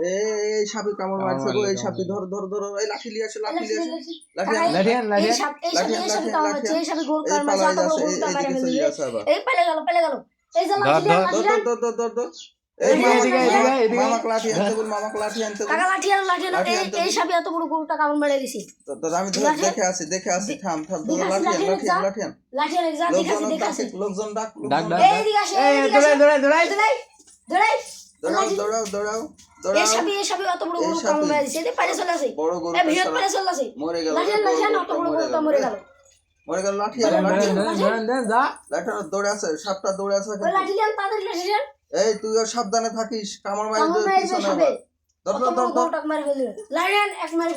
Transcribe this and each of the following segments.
এই সাপে কামড় মারছে গো এই সাপে ধর ধর ধর এই লাঠি লিয়ে আসো লাঠি লিয়ে আসো লাঠি আনো। এই সাপ এই লাঠি সাপে এই সাপে কামড় মারছে এই সাপে গোল কামড় মারছে এই- যাচ্ছে পেলে গেল পেলে গেল। এই যে লাঠি ধর, ধর ধর ধর ধর ধর এই এদিকে, মামা এদিকে, এদিকে, এদিকে। মামাকে লাঠি আনতে বল মামাকে লাঠি আনতে বল। লাঠি আর লাঠি আর এই আনতে এই বল। সাপে এত বড় গোলটা কামড় মেরে দিছি। তো- তো আমি ধরে দেখে আসি দেখে আসি থাম থাম ধর দেখে আসি, লাঠি আন লাঠি লাঠি আন। যা। লাঠি আন লাঠি আর যা দেখাছি লোকজন দেখাছি ডাক লোকজন ডাক। দৌড়াও দৌড়াও দৌড়াও দৌড়াও। সাপে এই সাপে বড় এই গোল সাপে। কামড় মেরে দিছে এই পারে চলে আসে। বড় গরু এই ভিড় পারে চলে আসে। মরে গেল লাঠি লাঠি অত বড় গোলটা মরে গেল। মরে গেল লাঠি আন লাঠি ধরেন, আন। ধরেন, ধরেন, ধরেন, যা। লাঠি দৌড়ে আছে সাপটা দৌড়ে আছে ওই লাঠি লিয়ান তাড়াতাড়ি লাঠি লিয়ান এই তুইও সাবধানে থাকিস কামড় মারি দে পিছনে মেরে লাঠি এক মেরে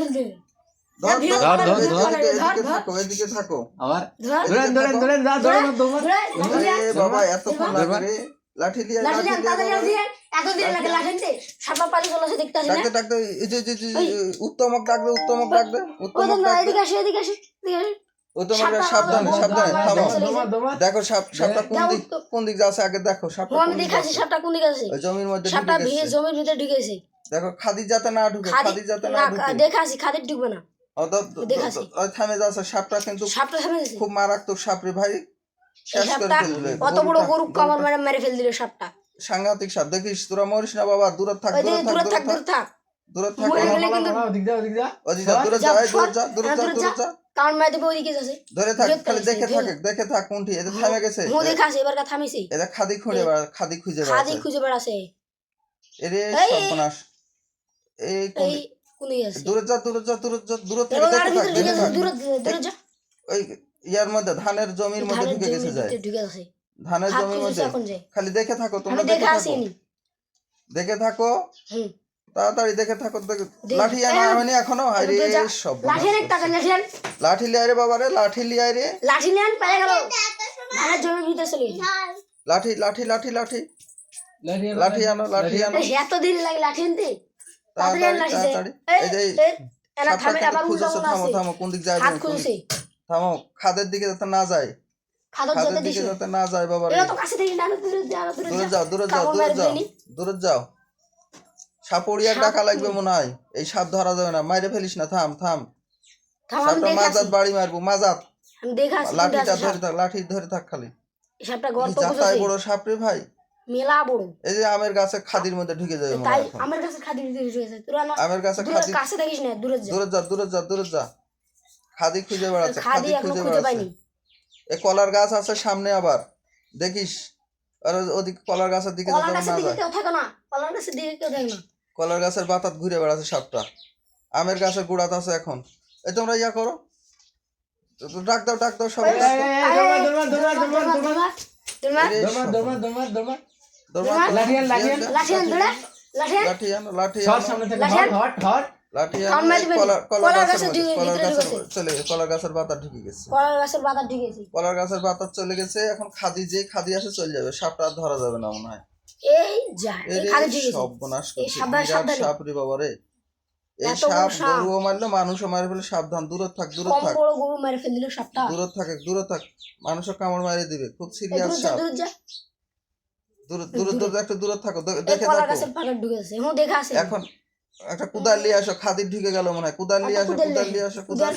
এতক্ষণ লাঠি দিয়ে লাঠি লাঠি লিয়ান দিয়ে তাড়াতাড়ি লাঠি লিয়ান এত দিন লাগে লাঠি সাপা পালি চলে আসে দেখতে আসে ডাকতে ডাকতে এই যে যে- যে- যে- উত্তমক ডাকবে উত্তমক ডাকবে উত্তমক ডাকবে এদিকে আসে এদিকে আসে উত্তমক সাবধানে সাবধানে থামো। চলে দৌড় দৌড় দেখো সাপ সাপটা কোন দিক কোন দিক যাচ্ছে আগে দেখো সাপটা কোন দিক দেখাচ্ছি সাপটা কোন দিকে আছে জমির মধ্যে সাপটা ঢুকে জমির ভিতরে ঢুকেছে দেখো খাদি যাতে না ঢুকে খাদি খাদি যাতে না না ঢুকে। দেখাছি খাদের ঢুকবে না। থামে যাচ্ছে সাপটা কিন্তু সাপটা খুব মারাত্মক সাপ রে ভাই। সাপটা অত বড় গরু কামড় গরুটা- মেরে মেরে ফেল দিল সাপটা। সাংঘাতিক সাপ। দেখিস তোরা মরিস না বাবা দূরে থাক ওই দূরে দিকে থাক দূরে দূরে থাক থাক। দূরে থাক। দূরে ওদিক যা ওদিক যা ওদিকে যা, দূরে যা, যা দূরে যা দূরে হ্যাঁ, যা। কামড় মেরে দেবে ওইদিকে যাচ্ছে ধরে থাক খালি দেখে। থাকে দেখে থাক কোনটি এটা থামে গেছে। মো দেখাছে এবার কা থামিছে। এটা খাদি খুঁজে বেড়া খাদি খুঁজে খাদি বেড়াচ্ছে খুঁজে বেড়াছে এরে সর্বনাশ। এই কোন দূরে যা দূরে যা দূরে যা দূরে থেকে দেখে থাক দূরে যা। ওই ইয়ার মধ্যে ধানের জমির মধ্যে ঢুকে গেছে যায়। ঢুকে গেছে। ধানের জমির মধ্যে? খালি দেখে থাকো তোমরা দেখে দেখে থাকো। দেখে থাকো। তাড়াতাড়ি দেখে থাকো দেখে- লাঠি আনা এই, হয়নি এখনও? আরে সব লাঠি নেন টাকা লাঠি লাঠি লিয়াই রে বাবা রে লাঠি লিয়াই রে। লাঠি নেন পেয়ে গেল। ধানের জমির ভিতরে চলে লাঠি লাঠি লাঠি লাঠি। লাঠি আনো লাঠি আনো এত দেরি লাগে লাঠি আনতে? তাড়াতাড়ি এই, যে থামে থামো কোন দিক খুঁজেছে থামো খাদের দিকে যাতে না যায়। খাদক খাদের দিকে যাতে না যায় বাবা এরা তো কাছে থেকে না দূরে যা দূরে দূরে যাও। দূরে যাও দূরে যাও দূরে যাও। সাপড়িয়ার টাকা লাগবে মনে হয়। এই সাপ ধরা যাবে না। মাইরে ফেলিস না থাম থাম। থাম সাপটা মাজাত বাড়ি মারবো মাজাত। আমি দেখে আসি লাঠিটা ধরে থাক লাঠি ধরে থাক খালি। সাপটা গর্ত যাতাই বড় সাপ ভাই। মেলা বড়। এই যে আমের গাছে খাদির মধ্যে ঢুকে যাবে তাই। আমার তোরা আমের গাছে দূরে খাদি কাছে না দূরে যা। দূরে যা দূরে যা দূরে যা। খাদি খুঁজে বেড়াচ্ছে খাদি খুঁজে বেড়াচ্ছে। এ কলার গাছ আছে সামনে আবার। দেখিস? আর ওদিক কলার গাছের দিকে কলার গাছের দিকে কেউ থাকে না। কলার গাছের দিকে কেউ থাকে না। কলার গাছের বাতাত ঘুরে বেড়াচ্ছে সাপটা। আমের গাছের গোড়াত আছে এখন। এই তোমরা ইয়া করো। ডাক দাও ডাক দাও সবাই। লাঠিয়ান, লাঠিয়ান। লাঠি আন ধরে। লাঠি আন লাঠি আনো। লাঠি সর আনো সামনে থেকে লাঠিয়ান। লাঠি কলার কলার গাছের গাছের কলার গাছের ঢুকেছে। চলে গেছে কলার গাছের বাতার ঢুকে গেছে। কলার গাছের বাতার চলে গেছে এখন খাদি যে খাদি আসে চলে যাবে সাপটা আর ধরা যাবে না মনে হয়। এই যা সর্বনাশ করছে। সাপ রে বাবা রে। এই সাপ সাপ। গরুও মারলো মানুষও মারে ফেলে সাবধান দূরে থাক দূরে থাক। বড় গরু মেরে ফেল সাপটা। দূরে থাক দূরে থাক। মানুষও কামড় মারিয়ে দিবে খুব সিরিয়াস সাপ। দূরে একটু দূরে থাকো দেখে এখন একটা কুদাল নিয়ে আসো খাদির ঢুকে গেল মনে হয়। কুদাল নিয়ে আসো কুদাল নিয়ে- আসো কুদাল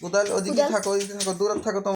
কুদাল। ওদিকে থাকো ওদিকে থাকো দূরে থাকো তোমরা।